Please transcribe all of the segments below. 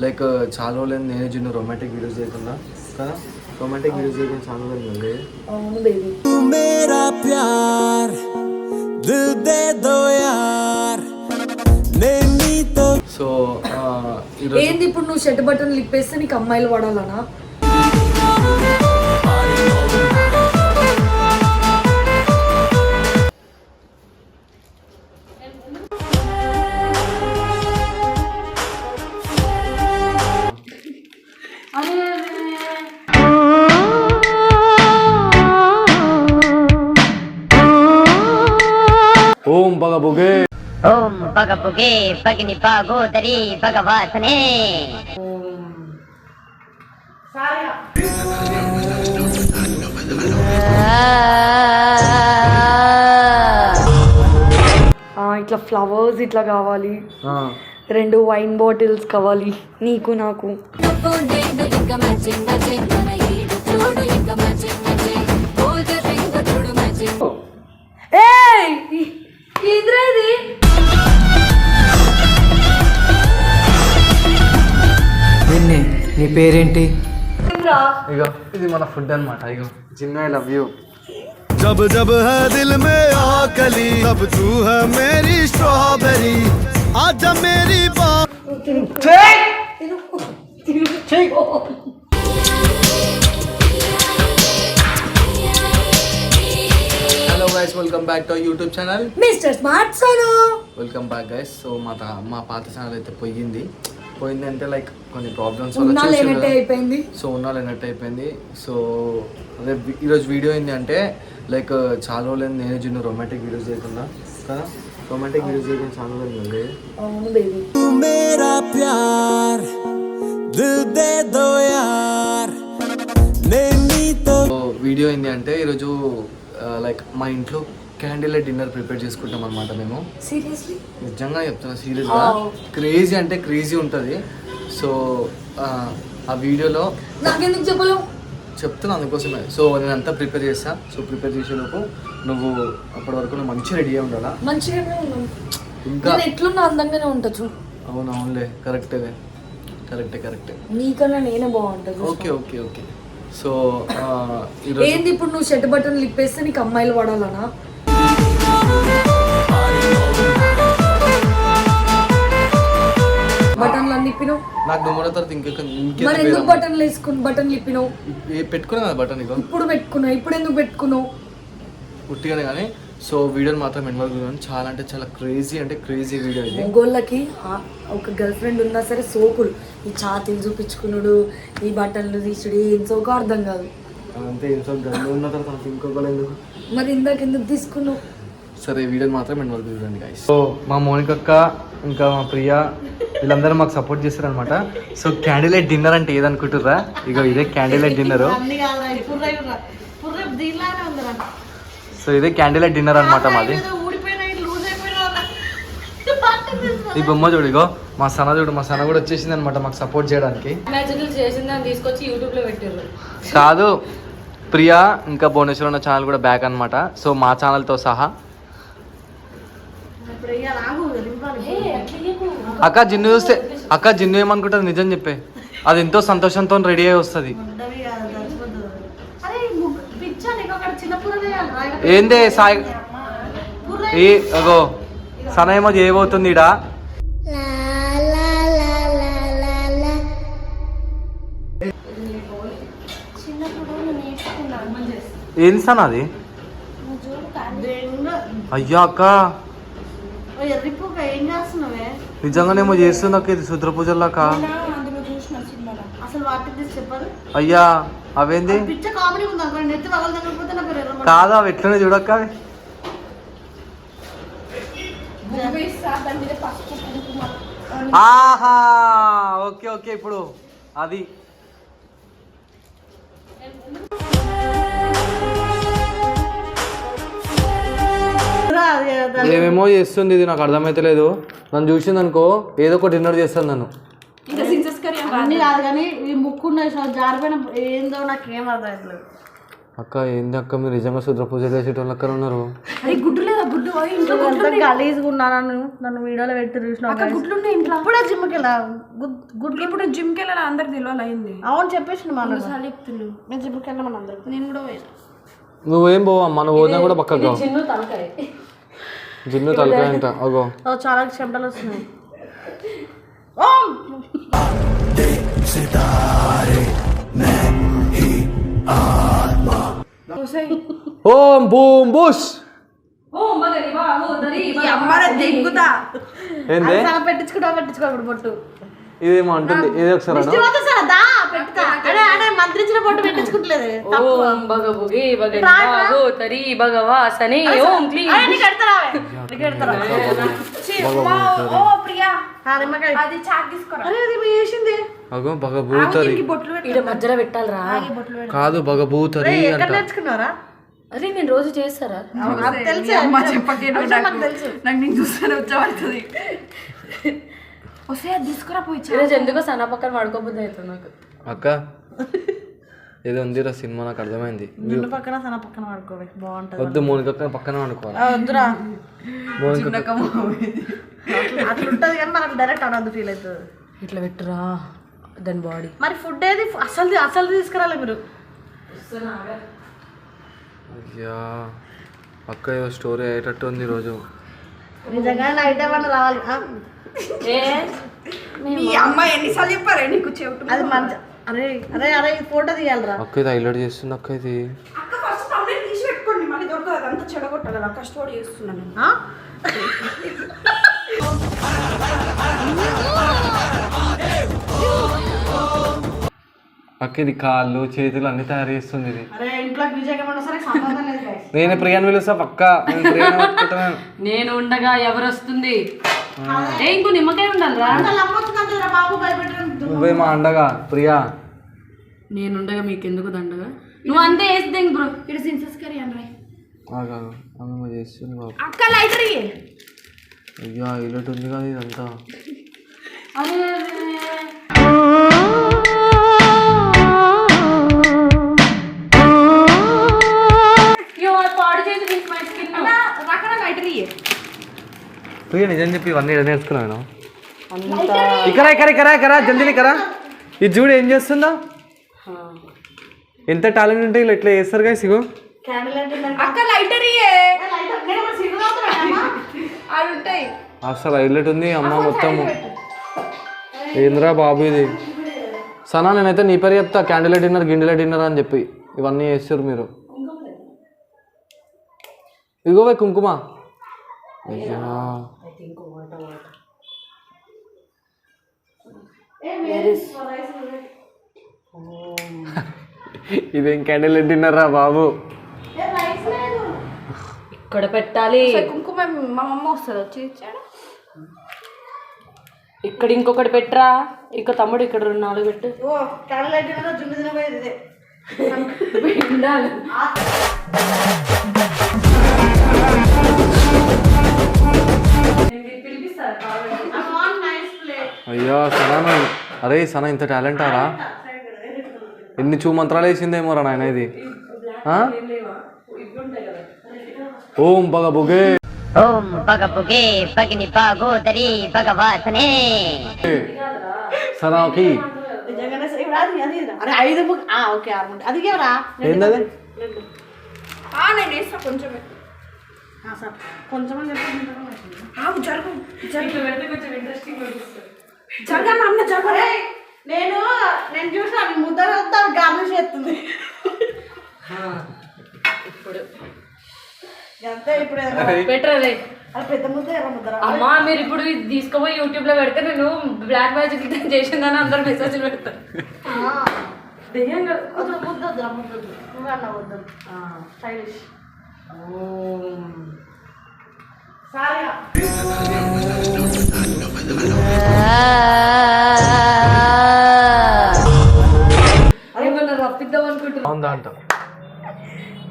Like చాలా రోజులు నేను చిన్న రొమాంటిక్ వీడియోస్ చేయకుండా. కదా రొమాంటిక్ వీడియోస్ చేయకుండా చాలా రోజులు మేరా ప్యార్ సో ఏంది ఇప్పుడు నువ్వు షర్ట్ బటన్ లిప్పేస్తే నీకు అమ్మాయిలు పడాలనా? బుగే ఓం పగ పుగే పగిని పాగోదరి భగవాసనే. ఆ, ఇట్లా ఫ్లవర్స్ ఇట్లా కావాలి. ఆ, రెండు వైన్ బాటిల్స్ కావాలి. నీకు నాకు. ఏందిరా ఇది నిన్నే నీ పేరేంటి ఏందిరా? ఇగో ఇది మన ఫుడ్ అన్నమాట ఇగో జిమ్ ఐ లవ్ యూ जब जब है दिल में आकली तब तू है मेरी स्ट्रॉबेरी आजा मेरी बात hello guys welcome back to YouTube channel mister smart Sonu welcome back guys so మా మా పాత ఛానల్ అయితే పోయింది. పోయింది అంటే లైక్ కొన్ని ప్రాబ్లమ్స్ అయిపోయింది? సో ఉన్న లేనట్టు అయిపోయింది. సో అదే ఈరోజు వీడియో ఏంటి అంటే లైక్ చాలా రోజులు నేను చిన్న రొమాంటిక్ వీడియోస్ చేయకుండా. కదా? రొమాంటిక్ వీడియోస్ చేయడం చాలా రోజులు మేరా ప్యార్ దిల్ దే దో యార్ వీడియో ఏంటి అంటే ఈరోజు లైక్ మా ఇంట్లో క్యాండిల్ లైట్ డిన్నర్ ప్రిపేర్ చేసుకుంటాం అనమాట మేము. సీరియస్లీ నిజంగా చెప్తున్నా సీరియస్గా. క్రేజీ అంటే క్రేజీ ఉంటుంది. సో ఆ వీడియోలో నాకెందుకు చెప్పలేవు? చెప్తున్నా అందుకోసమే. సో నేను అంతా ప్రిపేర్ చేస్తా. సో ప్రిపేర్ చేసేలోపు నువ్వు అప్పటి వరకు నువ్వు మంచి రెడీ అయి ఉండాలా? మంచిగానే ఉన్నాం ఇంకా నేను ఎట్లున్నా అందంగానే ఉంటా చూ అవును అవునులే కరెక్టే కరెక్టే కరెక్టే నీకన్నా నేనే బాగుంటా ఓకే ఓకే ఓకే సో ఏంది ఇప్పుడు నువ్వు షర్ట్ బటన్ లిప్పేస్తే నీకు అమ్మాయిలు పడాలనా బటన్లు అన్ని ఇప్పినావు? నాకు దుమ్మల తర్వాత మరి ఎందుకు బటన్లు వేసుకుని బటన్లు ఇప్పినావు? పెట్టుకున్నా బటన్ ఇప్పుడు పెట్టుకున్నావు ఇప్పుడు ఎందుకు పెట్టుకున్నావు? పుట్టిగానే కానీ సో వీడియోని మాత్రం ఎన్వల్ చూడండి చాలా అంటే చాలా క్రేజీ అంటే క్రేజీ వీడియో ఇది. మొగోళ్ళకి ఆ- ఒక గర్ల్ ఫ్రెండ్ ఉన్నా సరే సోకులు ఈ ఛాతీలు చూపించుకున్నాడు ఈ బట్టలు తీసుడు ఏం సోకో అర్థం కాదు. అంతే ఇంట్లో గన్ను ఉన్న తర్వాత ఎందుకు? మరి ఇందాక ఎందుకు తీసుకున్నావు? సరే వీడియోని మాత్రం వరకు చూడండి guys. సో మా మౌనిక అక్క ఇంకా మా ప్రియ వీళ్ళందరూ మాకు సపోర్ట్ చేస్తారనమాట సో క్యాండిల్ లైట్ డిన్నర్ అంటే ఏదనుకుంటుర్రా? ఇగో ఇదే క్యాండిల్ లైట్ డిన్నర్ సో ఇదే క్యాండిల్ లైట్ డిన్నర్ అనమాట మాది. ఈ బొమ్మ చూడు ఇగో మా సన చూడు మా సన కూడా వచ్చేసింది అనమాట మాకు సపోర్ట్ చేయడానికి. మ్యాజికల్ చేసిందని తీసుకొచ్చి యూట్యూబ్లో పెట్టారు కాదు ప్రియా ఇంకా భువనేశ్వర్ ఉన్న ఛానల్ కూడా బ్యాక్ అనమాట సో మా ఛానల్తో సహా. అక్క జిన్ను చూస్తే అక్క జిన్ను ఏమనుకుంటుంది? నిజం చెప్పే. అది ఎంతో సంతోషంతో రెడీ అయి వస్తుంది. ఏందే సాయి? ఏ అగో సన ఏమో చేయబోతుంది ఇడా ఏంది సన అది? అయ్యా అక్క. నిజంగానేమో చేస్తుంది అక్క. ఇది శుద్ర పూజల్లాక అయ్యా. అవేంది? కాదు అవి ఎట్లనే చూడక్క అవి. ఆహా! ఓకే ఓకే ఇప్పుడు అది. ఏమేమో చేస్తుంది ఇది నాకు అర్థమైతలేదు. నన్ను చూసింది అనుకో ఏదో ఒక డిన్నర్ చేస్తాను నన్ను. అన్ని కాదు కానీ ఈ ముక్కు ఉన్న జారిపోయిన ఏందో నాకు ఏం అర్థం అక్క ఏంది అక్క మీరు నిజంగా శుద్ర పూజ చేసేటోళ్ళు అక్కడ ఉన్నారు? అరే గుడ్డు లేదా? గుడ్డు? ఇంట్లో అంతా గలీజ్గా ఉన్నాను నన్ను? నన్ను వీడియోలో పెట్టి చూసిన గుడ్లు ఉన్నాయి ఇంట్లో. ఇప్పుడే జిమ్కి వెళ్ళా. గుడ్లు ఇప్పుడు జిమ్కి వెళ్ళాలి అందరికి తెలియాలి అయింది. అవును చెప్పేసి మా నేను జిమ్కి వెళ్ళామని అందరికి నేను కూడా పోయినా. నువ్వేం పోవా మన పోయినా కూడా పక్కకు చిన్ను తలకాయ. జిన్ను తలకాయ అంట. అగో. చాలా చెమటలు వస్తున్నాయి. ఓం బూమ్ దిగుతా ఏంది? పెట్టించుకుంటా పెట్టించుకోకూడదు పొట్టు. ఇదేమో అంటుంది ఏదో ఒకసారి అను. పోతే సార్ దా పెట్టుతా. అడే అడే మంత్రించిన పొట్టు పెట్టించుకుంటలేదు. ఓం భగభుగి భగవాసని. ఓం క్లీం. అది చాక్ తీసుకోరా. అరే అది అగో బగబూతరి ఈడ మధ్యలో పెట్టాలరా. కాదు బగబూతరి అంట. నేర్చుకున్నారా? అరే నేను రోజు చేస్తారా అది తెలుసు మాకు తెలుసు. నాకు నేను చూస్తాను వచ్చేవాడుతుంది. వస్తే అది తీసుకురా పోయి ఈరోజు ఎందుకో సన్న పక్కన పడుకోబుద్ది అవుతుంది నాకు. అక్క ఏదో ఉందిరా సినిమా నాకు అర్థమైంది. నిన్ను పక్కన సన పక్కన పడుకోవే బాగుంటది వద్దు మోనిక పక్కన అనుకోవాలి ఆ, వద్దురా. మోనిక. అట్లా ఉంటది కానీ మనకు డైరెక్ట్ అనొద్దు ఫీల్ అవుతుంది. ఇట్లా పెట్టురా? దాని బాడీ మరి ఫుడ్ ఏది? అసలు అసలు తీసుకురాలే మీరు. అయ్యా అక్క ఏదో స్టోరీ అయ్యేటట్టు ఉంది ఈరోజు. నిజంగా నైట్ ఏమన్నా రావాలి? ఆ, అమ్మాయి ఎన్నిసార్లు చెప్పారే నీకు చెవిటి అది మంచి అరే అరే అరే ఈ ఫోటో తీయాలిరా. అక్క ఇది హైలైట్ చేస్తుంది అక్క ఇది. అక్క ఫస్ట్ తీసి పెట్టుకోండి మళ్ళీ దొరకదు అదంతా చెడగొట్టాలి. అలా కష్టపడి చేస్తున్నాను అక్క ఇది కాళ్ళు చేతులు అన్ని తయారు చేస్తుంది ఇది. నేను ప్రియాని పిలుస్తా పక్క. నేను ఉండగా ఎవరు వస్తుంది ఇంకో నిమ్మకాయ నువ్వే మా అండగా ప్రియా. నేను ఉండగా మీకు ఎందుకు దండగా? నువ్వు అంతే వేస్తే బ్రో? ఇటు సిన్సెస్ చేస్తుంది బాబు. అక్క లైటర్ అయ్యా హైలైట్ ఉంది కదా ఇదంతా. ప్రియ నిజం చెప్పి ఇవన్నీ నేర్చుకున్నాను ఇక్కడ ఇక్కడ ఇక్కడ ఇక్కడ జల్దీ ఇక్కడ. ఇది చూడు ఏం చేస్తుందా? ఎంత టాలెంట్ ఉంటే ఇలా ఇట్లా చేస్తారు కదా సిగో అసలు హైలైట్ ఉంది అమ్మ మొత్తము. ఏంద్రా బాబు ఇది? సనా నేనైతే నీ పేరు చెప్తా క్యాండిల్ డిన్నర్ గిండిల డిన్నర్ అని చెప్పి. ఇవన్నీ చేస్తారు మీరు. ఇగోవే కుంకుమ. అయ్యా. ఇదేం క్యాండిల్ డిన్నర్ రా బాబు? ఇక్కడ పెట్టాలి. కుంకుమ మా అమ్మ వస్తుంది వచ్చి ఇక్కడ ఇంకొకటి పెట్టరా? ఇంకో తమ్ముడు ఇక్కడ రెండు నాలుగు పెట్టు. ఓ క్యాండిల్ లైట్ జుండు తినబోయేది ఇదే ఉండాలి అయ్యా సనా అరే సనా ఇంత టాలెంట్ ఆరా ఎన్ని చూ మంత్రాలు వేసిందేమో రా నాయన ఇది? ఆ? ఓం బగ బుగే ఓం పగ పుగే పగిని పాగోదరి భగవాసనే సనాకి. ఏంటది కొంచెమే. కొంచెం జరుగు. పెడితే కొంచెం ఇంట్రెస్టింగ్ జరగను అన్న నేను నేను చూసిన ముద్ద వద్దా గార్నిష్ చేస్తుంది. ఇప్పుడు. అంతే ఇప్పుడు పెట్టరే అది పెద్ద ముద్ద ఎర్ర అమ్మా మీరు ఇప్పుడు ఇది తీసుకుపోయి యూట్యూబ్లో పెడితే నేను బ్లాక్ మ్యాజిక్ చేసిందని అందరు మెసేజ్లు పెడతారు. దెయ్యంగా నువ్వు అన్న వద్దు స్టైలిష్ అనుకుంటున్నా బాగుందా అంట.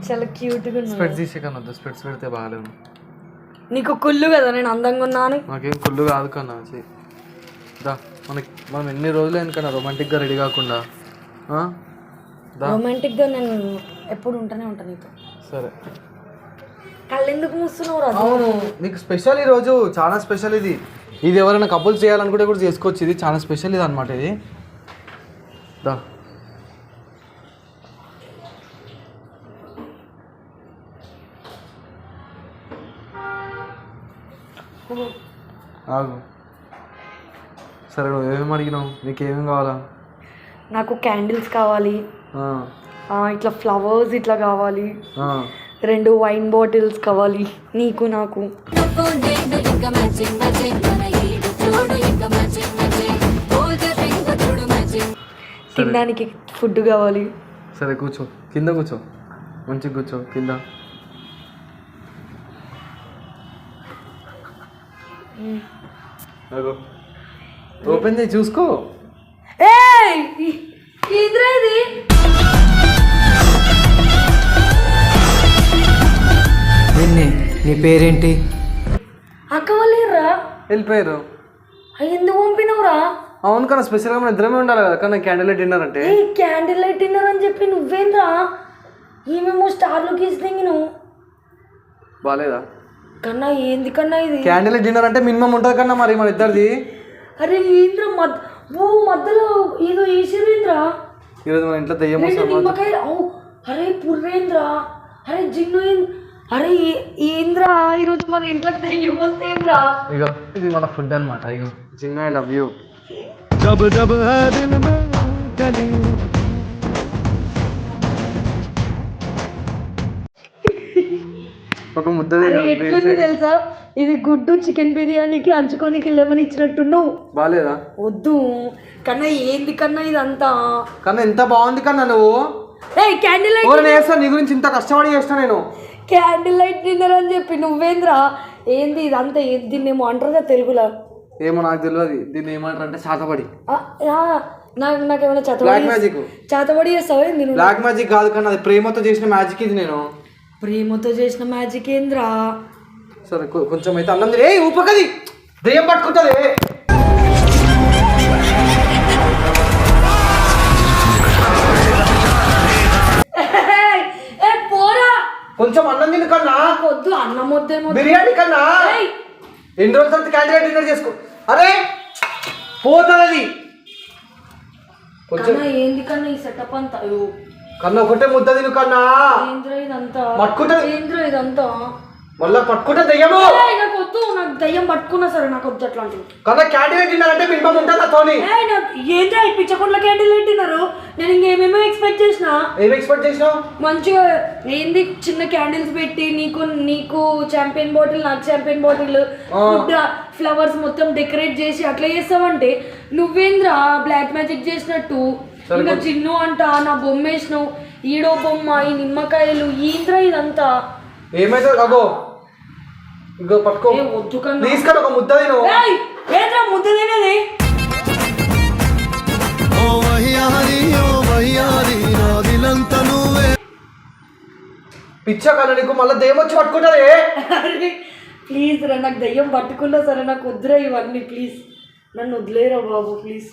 చాలా క్యూట్గా స్పెట్స్ తీసే కన్నా వద్దు స్పెట్స్ పెడితే నీకు కుళ్ళు కదా నేను అందంగా ఉన్నాను. నాకేం కుళ్ళు కాదు కన్నా. దా మనకి మనం ఎన్ని రోజులు ఎందుకన్నా రొమాంటిక్గా రెడీ కాకుండా ఆ? దా. రొమాంటిక్గా నేను ఎప్పుడు ఉంటూనే ఉంటా నీతో. సరే. కళ్ళు ఎందుకు మూస్తున్నావు రా అవును నీకు స్పెషల్ ఈరోజు చాలా స్పెషల్ ఇది. ఇది ఎవరైనా కపుల్స్ చేయాలనుకుంటే కూడా చేసుకోవచ్చు. ఇది చాలా స్పెషల్ ఇది అనమాట ఇది. దా. ఆగు. సరే నువ్వు ఏమేమి అడిగినావు? నీకు ఏమేమి కావాలా? నాకు క్యాండిల్స్ కావాలి. ఇట్లా ఫ్లవర్స్ ఇట్లా కావాలి. రెండు వైన్ బాటిల్స్ కావాలి. నీకు నాకు. తినడానికి ఫుడ్ కావాలి. సరే కూర్చో. కింద కూర్చో. మంచిగా కూర్చో. కింద. ఓపెన్ చేసి చూసుకో. ఏయ్! ఇది నీ పేరేంటి? అక్క వాళ్ళేర్రా వెళ్ళిపోయారు అయ్యి ఎందుకు పంపినవురా? అవును కన్నా స్పెషల్గా మన ఇద్దరమే ఉండాలి కదా కన్నా క్యాండిల్ లైట్ డిన్నర్ అంటే. ఏ క్యాండిల్ లైట్ డిన్నర్ అని చెప్పి నువ్వేంద్రా? ఈమెమో స్టార్లు గీసి నువ్వు బాగాలేదా కన్నా ఏంది కన్నా ఇది? క్యాండిల్ లైట్ డిన్నర్ అంటే మినిమం ఉంటుంది కన్నా మరి మన ఇద్దరిది. అరే ఏంద్ర మధ్య ఓ మధ్యలో ఏదో వేసిరేంద్రా ఈరోజు మన ఇంట్లో దెయ్యం రెండు వస్తుంది నిమ్మకాయ ఓ అరే పుర్రేంద్ర? అరే జిన్ను ఏం- అరే ఈ ఇంద్రా ఈరోజు మన ఇంట్లోకి తిరిగి వస్తే ఇంద్రా ఇగో ఇది మన ఫుడ్ అనమాట ఇగో. చిన్న ఐ లవ్ యూ. జబ్ జబ్ ఒక ముద్ద ఎట్లుంది తెలుసా? ఇది గుడ్డు చికెన్ బిర్యానీకి అంచుకోనికి లెమన్ ఇచ్చినట్టున్నావు. బాగాలేదా వద్దు. కన్నా ఏంది కన్నా ఇది అంతా కన్నా ఎంత బాగుంది కన్నా నువ్వు? ఏ క్యాండిల్ ఓ నేను నీ గురించి ఇంత కష్టపడి చేస్తా నేను. క్యాండిల్ లైట్ డిన్నర్ అని చెప్పి నువ్వేంద్రా? ఏంది ఇదంతా? ఏంది దీన్ని ఏమో అంటారుగా తెలుగులో. ఏమో నాకు తెలియదు దీన్ని ఏమంటారు అంటే శాతపడి. ఆ, నాకు నాకేమైనా బ్లాక్ చేతబడి మ్యాజిక్ చేతబడి చేస్తావా ఏంది నువ్వు? బ్లాక్ మ్యాజిక్ కాదు కన్నా అది ప్రేమతో చేసిన మ్యాజిక్ ఇది నేను. ప్రేమతో చేసిన మ్యాజిక్ ఏంద్రా? సరే కొ- కొంచెం అయితే అన్నం తిని- ఏయ్ ఊపకది! దెయ్యం పట్టుకుంటుంది కొంచెం అన్నం తిను కన్నా. వద్దు అన్నం వద్దేమో బిర్యానీ కన్నా. ఎన్ని రోజుల తర్వాత క్యాండిడేట్ డిన్నర్ చేసుకో. అరే పోతుంది. కొంచెం ఏంది కన్నా ఈ సెటప్ అంతా? కన్నా ఒకటే ముద్ద తిను కన్నా. ఇదంతా? పట్టుకుంటది. ఏంద్రా ఇదంతా? మళ్ళా పట్టుకుంటే దెయ్యము. నాకు వద్దు నాకు దయ్యం పట్టుకున్నా సరే నాకు వద్దు అట్లాంటివి. కన్నా క్యాండిడేట్ డిన్నర్ అంటే మినిమం ఉంటుంది నాకు ఏంద్రా ఈ పిచ్చకొండల క్యాండిల్ పెట్టినారు నేను ఇంకేమేమో ఎక్స్పెక్ట్ చేసిన. ఏం ఎక్స్పెక్ట్ చేసినావు? మంచిగా ఏంది చిన్న క్యాండిల్స్ పెట్టి నీకు నీకు చాంపియన్ బాటిల్ నాకు చాంపియన్ బాటిల్ ఫుడ్ ఫ్లవర్స్ మొత్తం డెకరేట్ చేసి అట్లా చేస్తావంటే నువ్వేంద్రా బ్లాక్ మ్యాజిక్ చేసినట్టు? ఇంకా చిన్ను అంట నా బొమ్మ వేసినావు ఈడో బొమ్మ ఈ నిమ్మకాయలు ఏంద్రా ఇదంతా? ఏమైతే అగో. ఇగో పట్టుకో. కన్నా ప్లీజ్ కన్నా. ఒక ముద్ద తిను. ముద్ద తినేది? ఓ వయ్యారి ఓ వయ్యారి నా దిలంత నువ్వే. పిచ్చ కన్నా నీకు మళ్ళీ దెయ్యం వచ్చి పట్టుకుంటుంది. అరే ప్లీజ్ రా నాకు దయ్యం పట్టుకున్నా సరే నాకు వద్దురా ఇవన్నీ ప్లీజ్ నన్ను వదిలేరా బాబు ప్లీజ్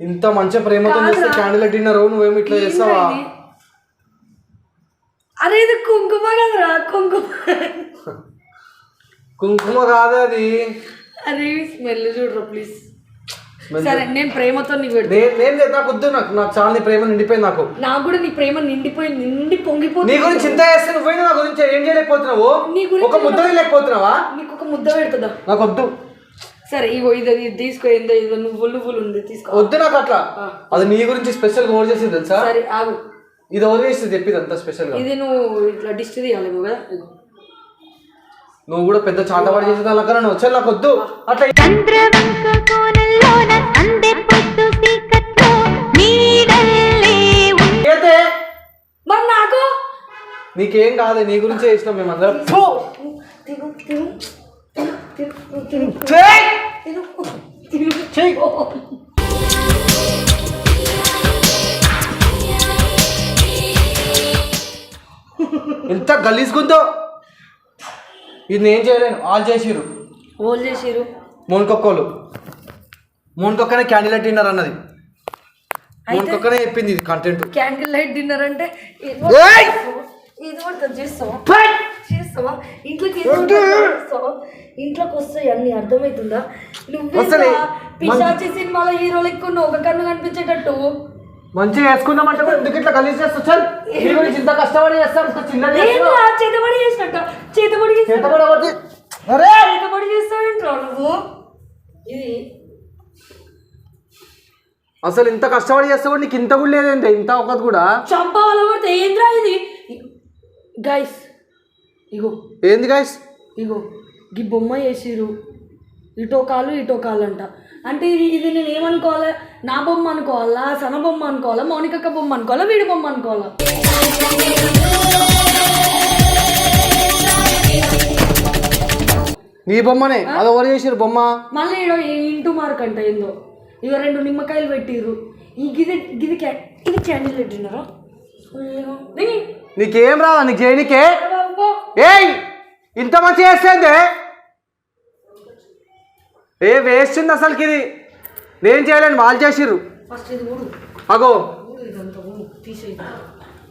ఇంత మంచి ప్రేమతో చేస్తే క్యాండిల్ డిన్నర్ నువ్వేమి ఇట్లా చేస్తావా? అరే ఇది కుంకుమ కదరా కుంకుమ. కుంకుమ కాదు అది. అరే స్మెల్ చూడరా ప్లీజ్ సరే నేను ప్రేమతో నీ పెడతా. నేను నేను లేదు, నాకు వద్దు నాకు నాకు చాలా నీ ప్రేమ నిండిపోయింది నాకు. నాకు కూడా నీ ప్రేమ నిండిపోయి నిండి నీ పొంగిపోతుంది గురించి చింత చేస్తే నువ్వైనా నా గురించి ఏం చేయలేకపోతున్నావు? నీ గురించి ఒక ముద్ద లేకపోతున్నావా నీకు ఒక ముద్ద పెడుతుందా? నాకు వద్దు. సరే ఇగో ఇది ఇది తీసుకో ఏందో ఇది నువ్వులు నువ్వులు ఉంది తీసుకో. వద్దు నాకు అట్లా. అది నీ గురించి స్పెషల్ ఓవర్ చేసింది తెలుసా? సరే ఆగు. ఇది ఓవర్ చేసి చెప్పింది అంత స్పెషల్గా. ఇది నువ్వు ఇట్లా డిష్ తీయాలేమో కదా ఇగో. నువ్వు కూడా పెద్ద చాటవాడి చేసే దానికన్నా నువ్వు. వచ్చే నాకు వద్దు. అట్లా నాకు? నీకేం కాదు నీ గురించి చేసినాం తిను ఛేయ్! ఎంత గలీజ్గుందో! ఇది నేను చేయలేను వాళ్ళు చేసిరు హోల్ చేసిరు మోన్కొక్కోలు. మోన్కొక్కనే క్యాండిల్ డిన్నర్ అన్నది. మోనికక్కనే చెప్పింది ఇది కంటెంట్ క్యాండిల్ లైట్ డిన్నర్ అంటే ఇది కూడా చేస్తావా? చేస్తావా? ఇంట్లోకి? ఇంట్లోకి వస్తాయి అన్ని అర్థమవుతుందా. నువ్వే పిశాచి సినిమాలో హీరో లెక్క ఉన్నావు, ఒక కన్ను కనిపించేటట్టు. మంచిగా వేసుకుందామంటే కూడా ఎందుకు ఇట్లా కలిసి చేస్తా గురించి ఇంత కష్టపడి చేస్తాం. చేతబడి చేసినట్ట. చేతబడి చేతబడి ఒకటి. అరే! చేతబడి చేస్తావేంట్రా నువ్వు? ఇది. అసలు ఇంత కష్టపడి చేస్తే కూడా నీకు ఇంత కూడా లేదేంటి? ఇంత ఒకటి కూడా? చంపాలో కొడితే ఏంద్రా ఇది? గైస్ ఇగో. ఏంది గాయస్ ఇగో ఈ బొమ్మ వేసిరు ఇటో కాలు ఇటో కాలు అంట అంటే ఇది ఇది నేను ఏమనుకోవాలా? నా బొమ్మ అనుకోవాలా? సన బొమ్మ అనుకోవాలా? మౌనికక్క బొమ్మ అనుకోవాలా? వీడి బొమ్మ అనుకోవాలా? నీ బొమ్మనే? అది ఎవరు చేసిరు బొమ్మ? మళ్ళీ ఈడో ఇంటూ మార్క్ అంట ఏందో? ఇగో రెండు నిమ్మకాయలు పెట్టిర్రు. ఈ గిది గిది ఇది క్యాండిల్ పెట్టినారా? నీకేం రాదా? నీకు చేయనికే? ఏయ్! ఇంత మంచి చేస్తుంది? ఏ వేస్ట్ ఉంది అసలుకి ఇది? నేను చేయలేను వాళ్ళు చేసిర్రు. అగో.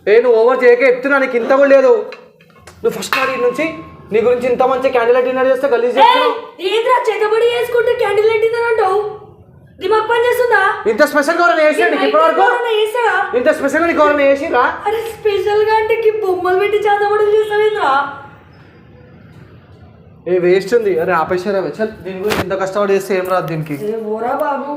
ఏ నువ్వు ఓవర్ చేయక చెప్తున్నా నీకు ఇంత కూడా లేదు. నువ్వు ఫస్ట్ వాడి నుంచి నీ గురించి ఇంత మంచి క్యాండిల్ డిన్నర్ చేస్తే గలీజ్ చేస్తున్నావు. చేతబడి వేసుకుంటే క్యాండిల్ పెట్టిందని అంటావు? దిమాగ్ పని చేస్తుందా? ఇంత స్పెషల్గా ఎవరైనా నీకు ఇప్పటి వరకు? ఇంత స్పెషల్గా నీకు ఎవరైనా చేసిరా అరే స్పెషల్గా అంటే బొమ్మలు పెట్టి చేతబడులు చేస్తావేంద్రా? ఏ వేస్ట్ ఉంది. అరే ఆపేసారా? చల్ దీని గురించి ఇంత కష్టపడి చేస్తే ఏం రాదు దీనికి? ఓరా బాబు.